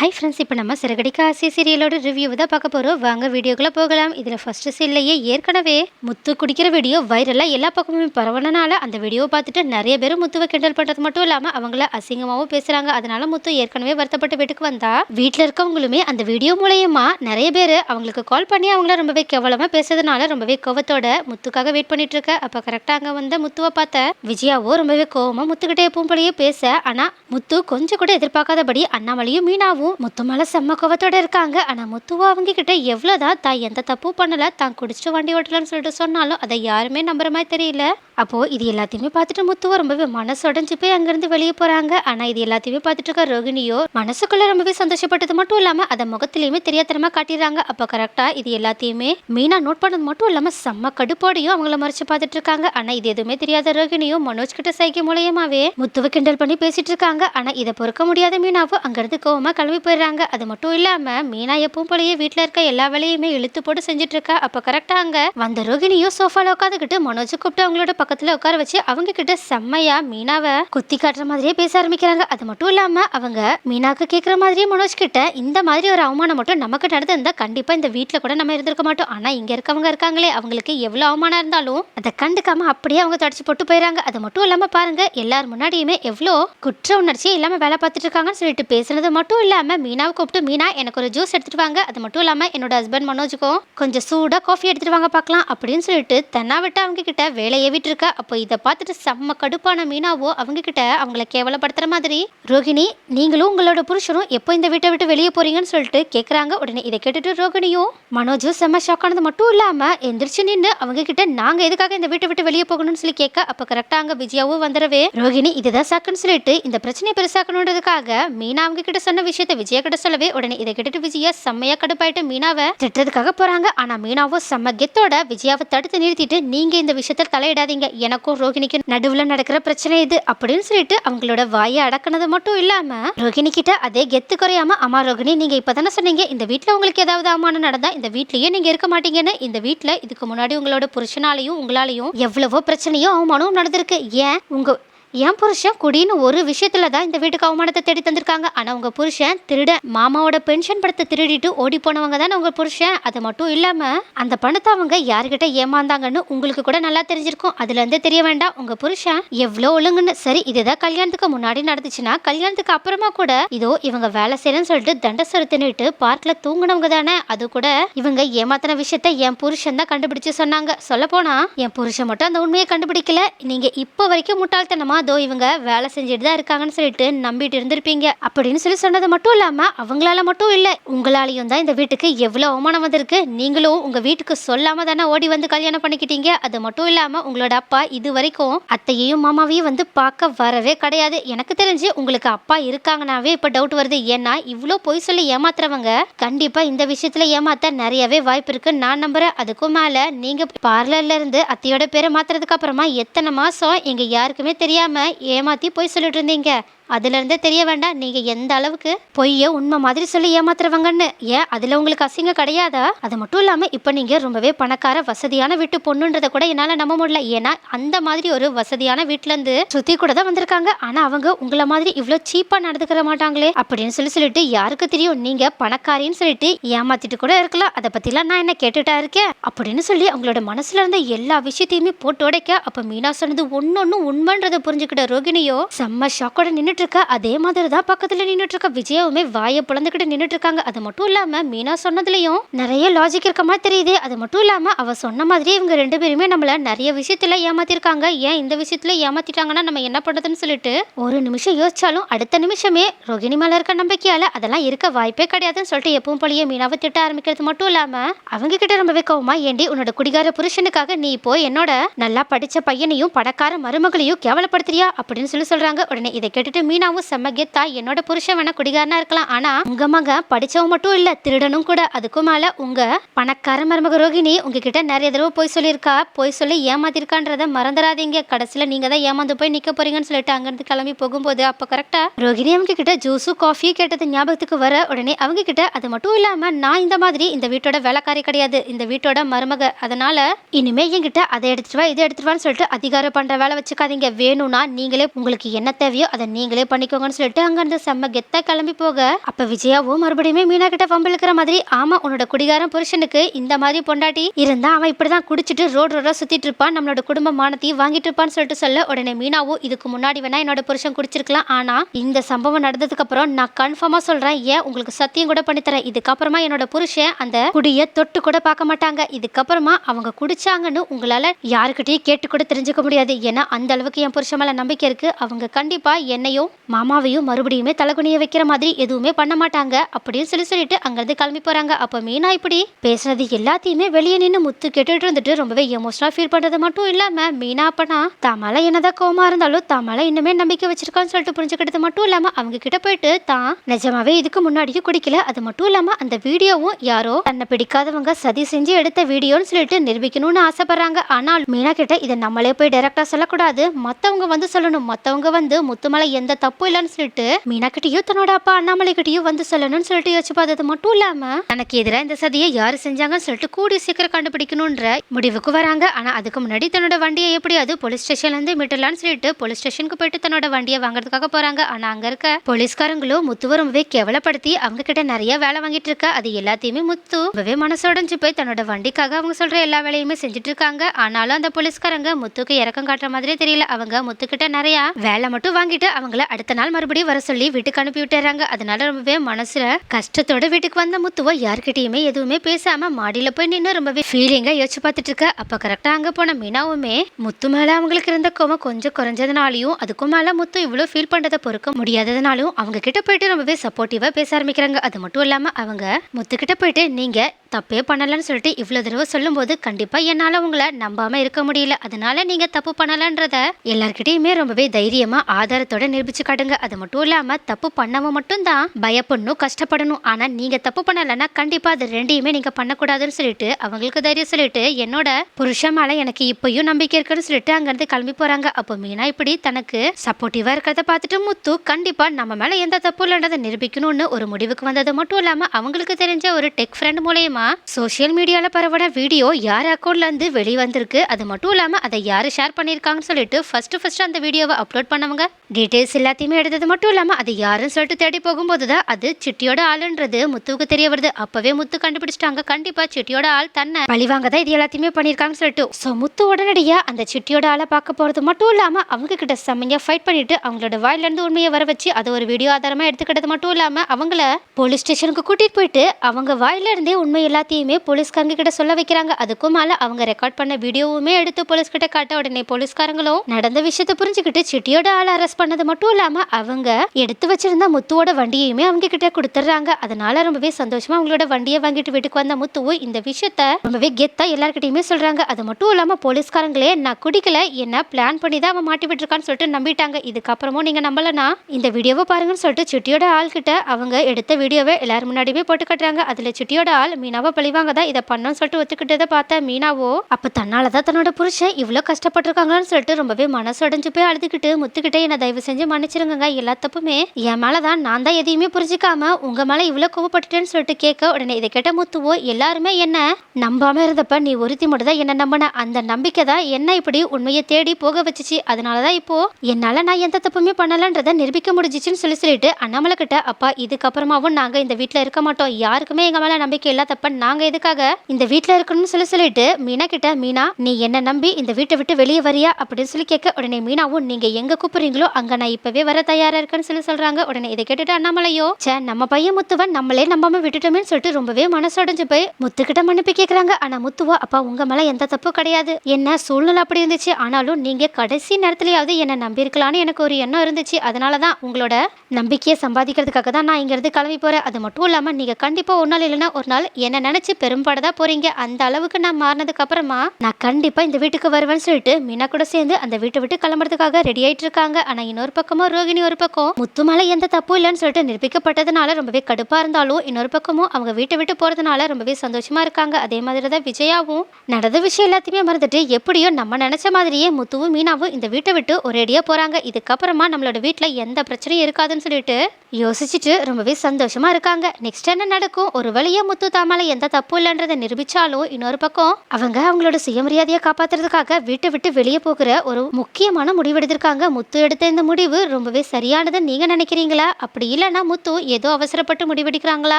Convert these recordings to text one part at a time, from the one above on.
Hi friends இப்போ நம்ம சிறகடிக்க ஆசை சீரியலோட ரிவ்யூவை தான் பார்க்க போகிறோம் வாங்க வீடியோக்குள்ளே போகலாம். இதில் ஃபஸ்ட்டு சீன்லையே ஏற்கனவே முத்து குடிக்கிற வீடியோ வைரலாக எல்லா பக்கமுமே பரவனனால அந்த வீடியோவை பார்த்துட்டு நிறைய பேர் முத்துவை கிண்டல் பண்ணுறது மட்டும் இல்லாமல் அவங்கள அசிங்கமாகவும் பேசுகிறாங்க அதனால முத்து ஏற்கனவே வருத்தப்பட்டு வீட்டுக்கு வந்தா. வீட்டில் இருக்கவங்களுமே அந்த வீடியோ மூலயமா நிறைய பேர் அவங்களுக்கு கால் பண்ணி அவங்கள ரொம்பவே கேவலமாக பேசுறதுனால ரொம்பவே கோவத்தோட முத்துக்காக வெயிட் பண்ணிட்டு இருக்க. அப்போ கரெக்டாக அங்கே வந்த முத்துவை பார்த்த விஜயாவோ ரொம்பவே கோவமாக முத்துக்கிட்டே எப்பவும் போலயே பேச. ஆனால் முத்து கொஞ்சம் கூட எதிர்பார்க்காதபடி அண்ணாமலையும் மீனாவும் முத்து மேலே செம்ம கோவத்தோட இருக்காங்க. ஆனால் முத்துவா அவங்க கிட்ட எவ்வளோதான் தான் எந்த தப்பும் பண்ணல. தான் குடிச்சிட்டு வண்டி ஓட்டலன்னு சொல்லிட்டு சொன்னாலும் அதை யாருமே நம்புற மாதிரி தெரியல. அப்போ இது எல்லாத்தையுமே பார்த்துட்டு முத்துவா ரொம்பவே மனசு உடஞ்சி போய் அங்கிருந்து வெளியே போறாங்க. ஆனா இது எல்லாத்தையுமே பார்த்துட்டு இருக்க ரோகிணியோ மனசுக்குள்ளே ரொம்பவே சந்தோஷப்பட்டது மட்டும் இல்லாம அதை முகத்துலையுமே தெரியாதனமாக காட்டிடுறாங்க. அப்போ கரெக்டாக இது எல்லாத்தையுமே மீனா நோட் பண்ணது மட்டும் இல்லாம செம்ம கடுப்போடையும் அவங்கள மறைச்சு பார்த்துட்டு இருக்காங்க. ஆனா இது எதுவுமே தெரியாத ரோகிணியும் மனோஜ் கிட்ட சைகை மூலயமாவே முத்துவை கிண்டல் பண்ணி பேசிட்டு இருக்காங்க. ஆனால் இதை பொறுக்க முடியாத மீனாவும் அங்கிருந்து கோவமாக கிளம்பி போயிடுறாங்க. அது மட்டும் இல்லாம மீனா எப்பவும் போலயே வீட்டில் இருக்க எல்லா வேலையுமே இழுத்து போட்டு செஞ்சுட்டு இருக்கா அப்ப கரெக்டா அங்க வந்த ரோகிணியும் சோஃபால உட்காந்துக்கிட்டு மனோஜ் கூப்பிட்டு அவங்களோட பக்கத்துல உட்கார வச்சு அவங்க கிட்ட செம்மையா மீனாவை குத்தி காட்டுற மாதிரியே பேச ஆரம்பிக்கிறாங்க. அது மட்டும் இல்லாம அவங்க மீனாக்கு கேக்குற மாதிரியே மனோஜ் கிட்ட இந்த மாதிரி ஒரு அவமானம் மட்டும் நமக்கு நடந்திருந்தா கண்டிப்பா இந்த வீட்டில் கூட நம்ம இருந்திருக்க மாட்டோம். ஆனா இங்க இருக்கவங்க இருக்காங்களே அவங்களுக்கு எவ்வளவு அவமானம் இருந்தாலும் அதை கண்டுக்காம அப்படியே அவங்க தடிச்சு போட்டு போயிறாங்க அது மட்டும் இல்லாம பாருங்க எல்லார் முன்னாடியுமே எவ்வளோ குற்ற உணர்ச்சியே இல்லாம வேலை பார்த்துட்டு இருக்காங்கன்னு சொல்லிட்டு பேசுனது மட்டும் இல்லாமல் மீனாவை கூப்பிட்டு மீனா எனக்கு ஒரு ஜூஸ் எடுத்துட்டு வாங்க. அது மட்டும் இல்லாமல் என்னோட ஹஸ்பண்ட் மனோஜுக்கும் கொஞ்சம் சூடாக காஃபி எடுத்துட்டு வாங்க பார்க்கலாம் அப்படின்னு சொல்லிட்டு தென்னா விட்டு அவங்க கிட்ட வேலையை விட்டுருக்கா அப்போ இதை பார்த்துட்டு செம்ம கடுப்பான மீனாவோ அவங்க கிட்ட அவங்கள கேவலப்படுத்துற மாதிரி ரோகிணி நீங்களும் உங்களோட புருஷனும் எப்போ இந்த வீட்டை விட்டு வெளியே போறீங்கன்னு சொல்லிட்டு கேட்குறாங்க உடனே இதை கேட்டுட்டு ரோகிணியும் மனோஜும் செம்ம ஷாக் ஆனது மட்டும் இல்லாமல் எந்திரிச்சு நின்று அவங்க கிட்ட நாங்கள் எதுக்காக இந்த வீட்டை விட்டு வெளியே போகணும்னு சொல்லி கேட்க அப்போ கரெக்டாக அங்கே விஜயாவும் வந்துடவே ரோகிணி இதுதான் சாக்குன்னு சொல்லிட்டு இந்த பிரச்சனையை பெருசாக்கணுன்றதுக்காக மீனா அவங்க கிட்ட சொன்ன விஷயத்த விஜயா கிட்ட சொல்லவே உடனே இதை கேட்டுட்டு விஜயா செம்மையா கடுப்பாயிட்டு மீனாவை திட்டுறதுக்காக போறாங்க. ஆனா மீனாவோ செம்ம கெத்தோட விஜயாவை தடுத்து நிறுத்திட்டு நீங்க இந்த விஷயத்த தலையிடாதீங்க. எனக்கும் ரோஹிணிக்கும் நடுவுல நடக்கிற பிரச்சனை இது அப்படின்னு சொல்லிட்டு அவங்களோட வாயை அடக்குனது மட்டும் இல்லாம ரோஹிணி கிட்ட அதே கெத்து குறையாம அம்மா ரோகிணி நீங்க இப்பதானே சொன்னீங்க? இந்த வீட்டுல உங்களுக்கு ஏதாவது அவமானம் நடந்தா இந்த வீட்லயே நீங்க இருக்க மாட்டீங்கன்னு? இந்த வீட்டுல இதுக்கு முன்னாடி உங்களோட புருஷனாலையும் உங்களாலையும் எவ்வளவோ பிரச்சனையும் அவமானமும் நடந்திருக்கு. ஏன்? உங்க என் புருஷன் குடின்னு ஒரு விஷயத்துல தான் இந்த வீட்டுக்கு அவமானத்தை தேடி தந்திருக்காங்க. ஆனால் உங்கள் புருஷன் திருட மாமாவோட பென்ஷன் பணத்தை திருடிட்டு ஓடி போனவங்க தானே உங்கள் புருஷன்? அது மட்டும் இல்லாமல் அந்த பணத்தை அவங்க யாருக்கிட்ட ஏமாந்தாங்கன்னு உங்களுக்கு கூட நல்லா தெரிஞ்சிருக்கும். அதுலேருந்தே தெரிய வேண்டாம். உங்கள் புருஷன் எவ்வளோ ஒழுங்குன்னு. சரி இதுதான் கல்யாணத்துக்கு முன்னாடி நடந்துச்சுன்னா கல்யாணத்துக்கு அப்புறமா கூட இதோ இவங்க வேலை செய்யறேன்னு சொல்லிட்டு தண்டை தின்னுட்டு பார்க்கில் தூங்குனவங்க தானே? அது கூட இவங்க ஏமாத்தின விஷயத்த என் புருஷன் தான் கண்டுபிடிச்சு சொன்னாங்க. சொல்ல போனா என் புருஷன் மட்டும் அந்த உண்மையை கண்டுபிடிக்கல. நீங்கள் இப்போ வரைக்கும் முட்டாள்தனமா அதோ இவங்க வேலை செஞ்சுட்டு தான் இருக்காங்கன்னு சொல்லிட்டு நம்பிட்டு இருந்திருப்பீங்க அப்படின்னு சொல்லி சொன்னது மட்டும் இல்லாமல் அவங்களால மட்டும் இல்லை உங்களாலையும் தான் இந்த வீட்டுக்கு எவ்வளோ அவமானம் வந்திருக்கு. நீங்களும் உங்கள் வீட்டுக்கு சொல்லாமல் தானே ஓடி வந்து கல்யாணம் பண்ணிக்கிட்டீங்க. அது மட்டும் இல்லாமல் உங்களோட அப்பா இது வரைக்கும் அத்தையையும் மாமாவையும் வந்து பார்க்க வரவே கிடையாது. எனக்கு தெரிஞ்சு உங்களுக்கு அப்பா இருக்காங்கனாவே இப்போ டவுட் வருது. ஏன்னா இவ்வளோ பொய் சொல்லி ஏமாத்துறவங்க கண்டிப்பாக இந்த விஷயத்தில் ஏமாத்த நிறையவே வாய்ப்பு இருக்குன்னு நான் நம்புகிறேன் அதுக்கும் மேலே நீங்கள் பார்லர்லேருந்து அத்தையோட பேரை மாத்துறதுக்கு அப்புறமா எத்தனை மாதம் எங்கள் யாருக்குமே தெரியாமல் ஏமாற்றி போய் சொல்லிட்டு இருந்தீங்க. அதுலேருந்தே தெரிய வேண்டாம் நீங்கள் எந்த அளவுக்கு பொய்யை உண்மை மாதிரி சொல்லி ஏமாத்துறவங்கன்னு. ஏன்? அதில் உங்களுக்கு அசிங்கம் கிடையாதா? அது மட்டும் இல்லாமல் இப்போ நீங்கள் ரொம்பவே பணக்கார வசதியான வீட்டு பொண்ணுன்றத கூட என்னால் நம்ப முடியல. ஏன்னா அந்த மாதிரி ஒரு வசதியான வீட்டிலேருந்து சுற்றி கூட தான் வந்திருக்காங்க. ஆனால் அவங்க உங்களை மாதிரி இவ்வளோ சீப்பாக நடந்துக்கிற மாட்டாங்களே அப்படின்னு சொல்லி சொல்லிட்டு யாருக்கு தெரியும்? நீங்கள் பணக்காரின்னு சொல்லிட்டு ஏமாத்திட்டு கூட இருக்கலாம். அதை பற்றிலாம் நான் என்ன கேட்டுட்டா இருக்கேன்? அப்படின்னு சொல்லி அவங்களோட மனசுல இருந்த எல்லா விஷயத்தையுமே போட்டு உடைக்க அப்போ மீனா சொன்னது ஒன்னொன்னு உண்மைன்றதை புரிஞ்சுக்கிட்ட ரோகிணியோ செம்ம ஷாக்கோட நின்றுட்டு இருக்க அதே மாதிரி தான் பக்கத்துல நின்னுட்டு இருக்க விஜயாவுமே வாயை பிளந்துக்கிட்டு நின்னுட்டு இருக்காங்க அது மட்டும் இல்லாம மீனா சொன்னதுலயும் நிறைய லாஜிக் இருக்க மாதிரி தெரியுது. அது மட்டும் இல்லாம அவ சொன்ன மாதிரி இவங்க ரெண்டு பேருமே நம்மள நிறைய விஷயத்துல ஏமாத்திருக்காங்க. ஏன் இந்த விஷயத்துல ஏமாத்திட்டாங்கன்னா நம்ம என்ன பண்றதுன்னு சொல்லிட்டு ஒரு நிமிஷம் யோசிச்சாலும் அடுத்த நிமிஷமே ரோகிணி மேல இருக்க நம்பிக்கையால அதெல்லாம் இருக்க வாய்ப்பே கிடையாதுன்னு சொல்லிட்டு எப்பவும் போலயே மீனாவை திட்ட ஆரம்பிக்கிறது மட்டும் இல்லாம அவங்க கிட்ட ரொம்பவே கோவமா ஏண்டி உன்னோட குடிகார புருஷனுக்காக நீ இப்போ என்னோட நல்லா படிச்ச பையனையும் படக்கார மருமகளையும் கேவலப்படுத்துறியா? அப்படின்னு சொல்லி சொல்றாங்க. உடனே இதை கேட்டுட்டு மீனாவும் செம்ம கெத்தா. என்னோட புருஷன் வேணா குடிகாரனா இருக்கலாம். ஆனா உங்க மக படிச்சவன் மட்டும் இல்ல திருடனும் கூட. அதுக்கும் மேல உங்க பணக்கார மருமக ரோகிணி உங்ககிட்ட நிறைய தடவை போய் சொல்லியிருக்கா. போய் சொல்லி ஏமாத்திருக்கான்றத மறந்துடாதீங்க. கடைசியில நீங்க தான் ஏமாந்து போய் நிக்க போறீங்கன்னு சொல்லிட்டு அங்கிருந்து கிளம்பி போகும்போது அப்ப கரெக்டா ரோகிணி அவங்க கிட்ட ஜூஸும் காஃபியும் கேட்டது ஞாபகத்துக்கு வர உடனே அவங்க கிட்ட அது மட்டும் இல்லாம நான் இந்த மாதிரி இந்த வீட்டோட வேலைக்காரி கிடையாது. இந்த வீட்டோட மருமக. அதனால இனிமே என்கிட்ட அதை எடுத்துட்டு வா இதை எடுத்துட்டு வான்னு சொல்லிட்டு அதிகாரம் பண்ற வேலை வச்சுக்காதீங்க. வேணும்னா நீங்களே உங்களுக்கு என்ன தேவையோ அதை நீங்களே நீங்களே பண்ணிக்கோங்கன்னு சொல்லிட்டு அங்கேருந்து செம்ம கெத்தா கிளம்பி போக அப்ப விஜயாவும் மறுபடியும் மீனா கிட்ட வம்பிழுக்கிற மாதிரி ஆமா உன்னோட குடிகாரன் புருஷனுக்கு இந்த மாதிரி பொண்டாட்டி இருந்தா அவன் இப்படிதான் குடிச்சிட்டு ரோடு ரோடா சுத்திட்டு இருப்பான் நம்மளோட குடும்ப மானத்தையும் வாங்கிட்டு இருப்பான்னு சொல்லிட்டு சொல்ல உடனே மீனாவும் இதுக்கு முன்னாடி வேணா என்னோட புருஷன் குடிச்சிருக்கலாம் ஆனா இந்த சம்பவம் நடந்ததுக்கு அப்புறம் நான் கன்ஃபார்மா சொல்றேன் ஏன் உங்களுக்கு சத்தியம் கூட பண்ணித்தரேன் இதுக்கப்புறமா என்னோட புருஷன் அந்த குடிய தொட்டு கூட பார்க்க மாட்டாங்க இதுக்கப்புறமா அவங்க குடிச்சாங்கன்னு உங்களால யாருக்கிட்டையும் கேட்டு கூட தெரிஞ்சுக்க முடியாது ஏன்னா அந்த அளவுக்கு என் புருஷன் மேல நம்பிக்கை இருக்கு அவங்க கண்டிப்பா என்னையும் மாமாவையும் மறுபடியுமே தலைகுனிய வைக்கிற மாதிரி எதுவுமே பண்ண மாட்டாங்க அப்படின்னு சொல்லி சொல்லிட்டு அங்கிருந்து கிளம்பி போறாங்க. அப்ப மீனா இப்படி பேசுனது எல்லாத்தையுமே வெளியே நின்று முத்து கேட்டுட்டு இருந்துட்டு ரொம்பவே எமோஷனலா ஃபீல் பண்றது மட்டும் இல்லாம மீனா அப்பனா தமலை என்னதான் கோமா இருந்தாலும் தமலை இன்னுமே நம்பிக்கை வச்சிருக்கான்னு சொல்லிட்டு புரிஞ்சுக்கிட்டது மட்டும் இல்லாம அவங்க கிட்ட போயிட்டு தான் நிஜமாவே இதுக்கு முன்னாடியும் குடிக்கல. அது மட்டும் இல்லாம அந்த வீடியோவும் யாரோ தன்னை பிடிக்காதவங்க சதி செஞ்சு எடுத்த வீடியோன்னு சொல்லிட்டு நிரூபிக்கணும்னு ஆசைப்படுறாங்க. ஆனால் மீனா கிட்ட இதை நம்மளே போய் டைரக்டா சொல்லக்கூடாது. மத்தவங்க வந்து சொல்லணும். மத்தவங்க வந்து முத்துமலை எந்த தப்பு இல்லைன்னு சொல்லிட்டு மீனாக்கிட்டையும் தன்னோட அப்பா அண்ணாமலை கிட்டயும் வந்து சொல்லணும்னு சொல்லிட்டு யோசிச்சு பார்த்தது மட்டும் இல்லாம தனக்கு எதிராக இந்த சதியை யாரு செஞ்சாங்கன்னு சொல்லிட்டு கூடி சீக்கிரம் கண்டுபிடிக்கணும்ன்ற முடிவுக்கு வராங்க. ஆனா அதுக்கு முன்னாடி தன்னோட வண்டியை எப்படியாவது போலீஸ் ஸ்டேஷன்ல இருந்து மீட்டலாம்னு சொல்லிட்டு போலீஸ் ஸ்டேஷனுக்கு போயிட்டு தன்னோட வண்டியை வாங்குறதுக்காக போறாங்க. ஆனா அங்க இருக்க போலீஸ்காரங்களும் முத்துவ ரொம்பவே கேவலப்படுத்தி அவங்க கிட்ட நிறைய வேலை வாங்கிட்டு இருக்க. அது எல்லாத்தையுமே முத்து ரொம்பவே மனசோடைஞ்சு போய் தன்னோட வண்டிக்காக அவங்க சொல்ற எல்லா வேலையுமே செஞ்சுட்டு இருக்காங்க. ஆனாலும் அந்த போலீஸ்காரங்க முத்துக்கு இறக்கம் காட்டுற மாதிரியே தெரியல. அவங்க முத்துக்கிட்ட நிறைய வேலை மட்டும் வாங்கிட்டு அவங்கள அடுத்த நாள் மறுபடியும் வர சொல்லி வீட்டுக்கு அனுப்பி விட்டுறாங்க. அதனால ரொம்பவே மனசுல கஷ்டத்தோட வீட்டுக்கு வந்த முத்துவா யார்கிட்டயுமே எதுவுமே பேசாம மாடியில போய் நின்று ரொம்பவே ஃபீலிங்கா யோசிச்சு பார்த்துட்டு இருக்க. அப்ப கரெக்டா அங்க போன மீனாவுமே முத்து மேல அவங்களுக்கு இருந்த கோவம் கொஞ்சம் குறைஞ்சதுனாலையும் அதுக்கும் மேல முத்து இவ்வளவு ஃபீல் பண்றதை பொறுக்க முடியாததுனாலும் அவங்க கிட்ட போயிட்டு ரொம்பவே சப்போர்ட்டிவா பேச ஆரம்பிக்கிறாங்க. அது மட்டும் இல்லாம அவங்க முத்து கிட்ட போயிட்டு நீங்க தப்பே பண்ணலன்னு சொல்லிட்டு இவ்வளோ தடவை சொல்லும்போது கண்டிப்பாக என்னால் உங்களை நம்பாமல் இருக்க முடியல. அதனால நீங்கள் தப்பு பண்ணலன்றத எல்லார்கிட்டயுமே ரொம்பவே தைரியமாக ஆதாரத்தோட கண்டுபிடிச்சு காட்டுங்க. அது மட்டும் இல்லாமல் தப்பு பண்ணவன் மட்டும்தான் பயப்படணும் கஷ்டப்படணும். ஆனால் நீங்கள் தப்பு பண்ணலைன்னா கண்டிப்பாக அது ரெண்டையுமே நீங்கள் பண்ணக்கூடாதுன்னு சொல்லிட்டு அவங்களுக்கு தைரியம் சொல்லிட்டு என்னோட புருஷன் மேலே எனக்கு இப்பயும் நம்பிக்கை இருக்குன்னு சொல்லிட்டு அங்கேருந்து கிளம்பி போகிறாங்க அப்போ மீனா இப்படி தனக்கு சப்போர்ட்டிவா இருக்கிறத பார்த்துட்டு முத்து கண்டிப்பாக நம்ம மேலே எந்த தப்பு இல்லைன்றதை நிரூபிக்கணும்னு ஒரு முடிவுக்கு வந்தது மட்டும் இல்லாமல் அவங்களுக்கு தெரிஞ்ச ஒரு டெக் ஃப்ரெண்ட் மூலயமா சோஷியல் மீடியால பரவன வீடியோ யார் அக்கௌண்ட்ல இருந்து வெளி வந்திருக்கு அது மட்டும் இல்லாம அதை யாரு ஷேர் பண்ணிருக்காங்கன்னு சொல்லிட்டு ஃபர்ஸ்ட் ஃபர்ஸ்ட் அந்த வீடியோவை அப்லோட் பண்ணவங்க. டீடைல்ஸ் எல்லாத்தையுமே எடுத்தது மட்டும் இல்லாமல் அது யாருன்னு சொல்லிட்டு தேடி போகும்போது தான் அது சிட்டியோட ஆளுன்றது. முத்துவுக்கு தெரிய வருது. அப்போவே முத்து கண்டுபிடிச்சிட்டாங்க. கண்டிப்பாக சிட்டியோட ஆள் தன்னை பழிவாங்க தான் இது எல்லாத்தையுமே பண்ணியிருக்காங்கன்னு சொல்லிட்டு. ஸோ முத்து உடனடியாக அந்த சிட்டியோட ஆளை பார்க்க போகிறது மட்டும் இல்லாமல் அவங்க கிட்ட செம்மையாக ஃபைட் பண்ணிட்டு அவங்களோட வாயிலேருந்து உண்மையை வர வச்சு அதை ஒரு வீடியோ ஆதாரமாக எடுத்துக்கிட்டது மட்டும் இல்லாமல் அவங்கள போலீஸ் ஸ்டேஷனுக்கு கூட்டிகிட்டு போயிட்டு அவங்க வாயில இருந்தே உண்மை எல்லாத்தையுமே போலீஸ்காரங்க கிட்ட சொல்ல வைக்கிறாங்க. அதுக்கும் மேலே அவங்க ரெக்கார்ட் பண்ண வீடியோவுமே எடுத்து போலீஸ்கிட்ட காட்ட உடனே போலீஸ்காரங்களும் நடந்த விஷயத்தை புரிஞ்சுக்கிட்டு சிட்டியோட ஆளை அரெஸ்ட் பண்ணது மட்டும் இல்லாம அவங்க எடுத்து வச்சிருந்த முத்துவோட வண்டியையுமே அவங்க கிட்ட கொடுத்துட்றாங்க அதனால ரொம்பவே சந்தோஷமா அவங்களோட வண்டியை வாங்கிட்டு வீட்டுக்கு வந்த முத்துவும் இந்த விஷயத்த ரொம்பவே கெத்தா எல்லாருக்கிட்டையுமே சொல்றாங்க. அது மட்டும் இல்லாம போலீஸ்காரங்களே நான் குடிக்கல என்ன பிளான் பண்ணி தான் அவன் மாட்டி விட்டுருக்கான்னு சொல்லிட்டு நம்பிட்டாங்க. இதுக்கப்புறமும் நீங்க நம்பலனா? இந்த வீடியோவை பாருங்கன்னு சொல்லிட்டு சுட்டியோட ஆள் கிட்ட அவங்க எடுத்த வீடியோவை எல்லாரும் முன்னாடியுமே போட்டு கட்டுறாங்க. அதுல சுட்டியோட ஆள் மீனாவை பழிவாங்க தான் இதை பண்ணோம்னு சொல்லிட்டு ஒத்துக்கிட்டதை பார்த்த மீனாவோ அப்ப தன்னால தான் தன்னோட புருஷன் இவ்வளோ கஷ்டப்பட்டிருக்காங்கன்னு சொல்லிட்டு ரொம்பவே மனசு உடஞ்சு போய் அழுதுகிட்டு முத்துக்கிட்டே என்ன தயவு செஞ்சு மன்னிச்சிருங்க எல்லா தப்புமே. என் மேலே தான் நான் தான் எதையுமே புரிஞ்சிக்காம உங்கள் மேலே இவ்வளோ கோவப்பட்டுட்டேன்னு சொல்லிட்டு கேட்க உடனே இதை கேட்ட முத்துவோ எல்லாருமே என்ன? நம்பாம இருந்தப்ப நீ ஒருத்தி மட்டும் தான் என்ன நம்பின. அந்த நம்பிக்கை தான் என்ன இப்படி உண்மையை தேடி போக வச்சுச்சு. அதனால தான் இப்போ என்னால் நான் எந்த தப்புமே பண்ணலன்றதை நிரூபிக்க முடிஞ்சிச்சுன்னு சொல்லி சொல்லிட்டு அண்ணாமலை கிட்ட அப்பா இதுக்கப்புறமாவும் நாங்கள் இந்த வீட்டில் இருக்க மாட்டோம். யாருக்குமே எங்கள் மேலே நம்பிக்கை இல்ல தப்ப நாங்கள் எதுக்காக இந்த வீட்டில் இருக்கணும்னு சொல்லி சொல்லிட்டு மீனா கிட்ட மீனா நீ என்ன நம்பி இந்த வீட்டை விட்டு வெளியே வரியா? அப்படின்னு சொல்லி கேட்க உடனே மீனாவும் நீங்கள் எங்கே கூப்பிட்றீங்களோ அங்கே நான் இப்போ இப்பவே வர தயாரா இருக்கேன்னு சொல்லி சொல்றாங்க. உடனே இதை கேட்டுட்டு அண்ணாமலையோ சே நம்ம பையன் முத்துவன் நம்மளே நம்பாம விட்டுட்டோமேன்னு சொல்லிட்டு ரொம்பவே மனசடைஞ்சு போய் முத்துக்கிட்ட மன்னிப்பு கேக்குறாங்க. ஆனா முத்துவா அப்பா உங்க மேல எந்த தப்பு கிடையாது. என்ன சூழ்நிலை அப்படி இருந்துச்சு? ஆனாலும் நீங்க கடைசி நேரத்துலயாவது என்ன நம்பி இருக்கலாம்னு எனக்கு ஒரு எண்ணம் இருந்துச்சு. அதனாலதான் உங்களோட நம்பிக்கையை சம்பாதிக்கிறதுக்காக தான் நான் இங்க இருந்து கிளம்பி போறேன். அது மட்டும் இல்லாம நீங்க கண்டிப்பா ஒரு நாள் இல்லைன்னா ஒரு நாள் என்ன நினைச்சு பெரும்பாடுதான் போறீங்க. அந்த அளவுக்கு நான் மாறினதுக்கு அப்புறமா நான் கண்டிப்பா இந்த வீட்டுக்கு வருவேன்னு சொல்லிட்டு மீனா கூட சேர்ந்து அந்த வீட்டை விட்டு கிளம்புறதுக்காக ரெடி ஆயிட்டு இருக்காங்க. ஆனா இன்னொரு பக்கம் பக்கமும் ரோகிணி ஒரு பக்கம் முத்து எந்த தப்பும் இல்லைன்னு சொல்லிட்டு நிரூபிக்கப்பட்டதுனால ரொம்பவே கடுப்பா இருந்தாலும் இன்னொரு பக்கமும் அவங்க வீட்டை விட்டு போறதுனால ரொம்பவே சந்தோஷமா இருக்காங்க. அதே மாதிரி தான் விஜயாவும். நடந்த விஷயம் எல்லாத்தையுமே மறந்துட்டு எப்படியோ நம்ம நினைச்ச மாதிரியே முத்துவும் மீனாவும் இந்த வீட்டை விட்டு ஒரேடியா போறாங்க. இதுக்கப்புறமா நம்மளோட வீட்டில் எந்த பிரச்சனையும் இருக்காதுன்னு சொல்லிட்டு யோசிச்சுட்டு ரொம்பவே சந்தோஷமா இருக்காங்க. நெக்ஸ்ட் என்ன நடக்கும்? ஒரு வழியா முத்து தாமால எந்த தப்பு இல்லைன்றதை நிரூபிச்சாலும் இன்னொரு பக்கம் அவங்க அவங்களோட சுயமரியாதையை காப்பாத்துறதுக்காக வீட்டை விட்டு வெளியே போகிற ஒரு முக்கியமான முடிவு எடுத்திருக்காங்க. முத்து எடுத்த இந்த முடிவு ரொம்பவே சரியானதை நீங்க நினைக்கிறீங்களா? அப்படி இல்லைன்னா முத்து ஏதோ அவசரப்பட்டு முடிவெடுக்கிறாங்களா?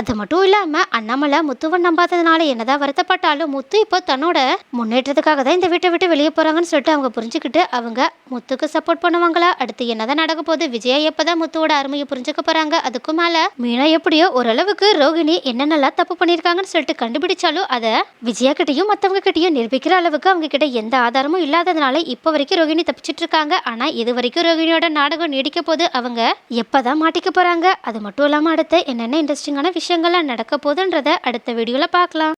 அது மட்டும் இல்லாம அண்ணாமலை முத்துவை நம்பாததுனால என்னதான் வருத்தப்பட்டாலும் முத்து இப்போ தன்னோட முன்னேற்றத்துக்காக தான் இந்த வீட்டை விட்டு வெளியே போறாங்கன்னு சொல்லிட்டு அவங்க புரிஞ்சுக்கிட்டு அவங்க முத்துக்கு சப்போர்ட் பண்ணுவாங்களா? அடுத்து என்னதான் நடக்க போகுது? விஜயா எப்பதான் முத்துவோட அருமையை புரிஞ்சுக்க போறாங்க? அதுக்கு மேல மீனா எப்படியோ ஓரளவுக்கு ரோகிணி என்னென்னலாம் தப்பு பண்ணியிருக்காங்கன்னு சொல்லிட்டு கண்டுபிடிச்சாலும் அதை விஜயா கிட்டையும் மற்றவங்க கிட்டையும் நிரூபிக்கிற அளவுக்கு அவங்க கிட்ட எந்த ஆதாரமும் இல்லாததுனால இப்போ வரைக்கும் ரோகிணி தப்பிச்சிட்டு இருக்காங்க. ஆனா இது வரைக்கும் ரோகிணியோட நாடகம் நீடிக்க போது அவங்க எப்பதான் மாட்டிக்க போகிறாங்க அது மட்டும் இல்லாமல் அடுத்து என்னென்ன இன்ட்ரெஸ்டிங்கான விஷயங்கள்லாம் நடக்க போகுதுன்றத அடுத்த வீடியோவில் பார்க்கலாம்.